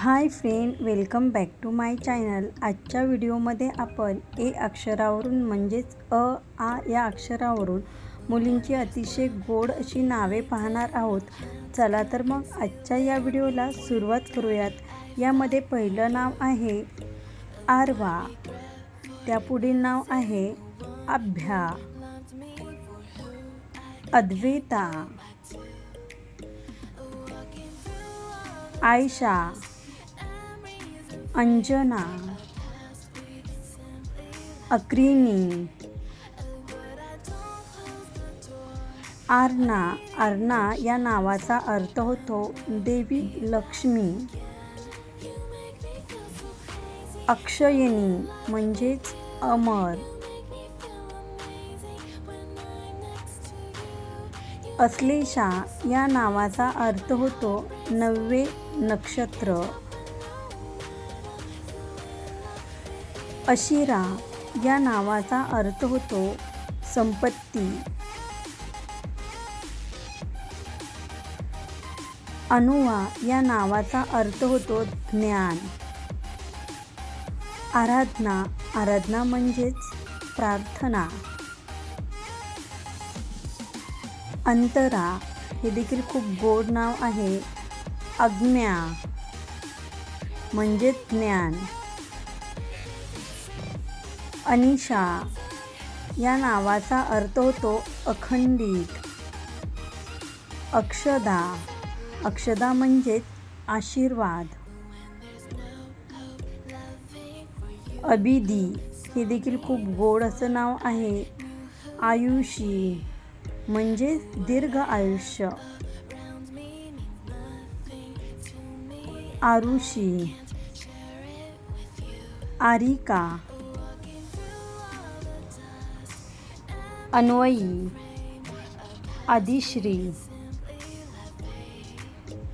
Hi friend welcome back to my channel. आजच्या व्हिडिओमध्ये आपण ए अक्षरावरून म्हणजेच अ आ या अक्षरावरून मुलींची अतिशय गोड अशी नावे पाहणार आहोत. चला तर मग आजच्या या व्हिडिओला सुरुवात करूयात. यामध्ये पहिलं नाव आहे आरवा. त्यापुढील नाव आहे अभ्या. अद्वैता. आयशा. अंजना अक्रिनी आर्ना आर्ना या नावाचा अर्थ होतो देवी लक्ष्मी. अक्षयनी म्हणजेच अमर. अश्लेषा या नावाचा अर्थ होतो नववे नक्षत्र. अशिरा या नावाचा अर्थ होतो संपत्ती. अनुवा या नावाचा अर्थ होतो ज्ञान. आराधना आराधना म्हणजेच प्रार्थना. अंतरा हे देखील खूप गोड नाव आहे. अज्ञा म्हणजेच ज्ञान. अनिशा. या नावाचा अर्थ होतो अखंडित. अक्षदा. अक्षदा म्हणजेच आशीर्वाद. अबिदी हे देखील खूप गोड असं नाव आहे. आयुषी म्हणजे दीर्घ आयुष्य. आरुषी. आरिका. अन्वयी आदिश्री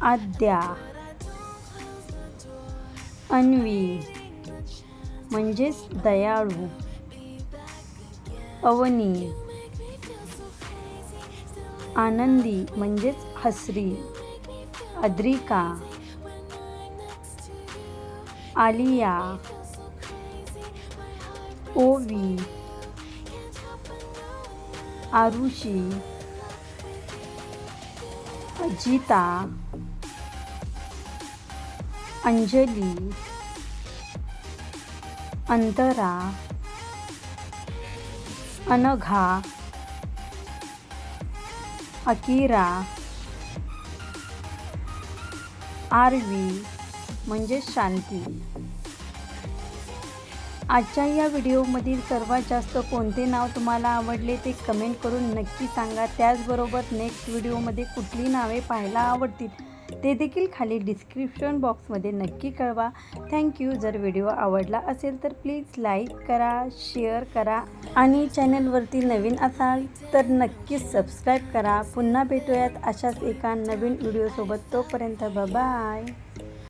आद्या अन्वी म्हणजेच दयाळू अवनी आनंदी म्हणजेच हसरी अद्रिका आलिया ओवी आरुषी अजिता अंजली अंतरा अनघा अकिरा आरवी म्हणजे शांती. आजच्या या व्हिडिओमधील सर्वात जास्त कोणते नाव तुम्हाला आवडले ते कमेंट करून नक्की सांगा. त्याचबरोबर नेक्स्ट व्हिडिओमध्ये कुठली नावे पाहायला आवडतील ते देखील खाली डिस्क्रिप्शन बॉक्समध्ये नक्की कळवा. थँक्यू जर व्हिडिओ आवडला असेल तर प्लीज लाईक करा शेअर करा आणि चॅनलवरती नवीन असाल तर नक्कीच सबस्क्राईब करा. पुन्हा भेटूयात अशाच एका नवीन व्हिडिओसोबत. तोपर्यंत बाय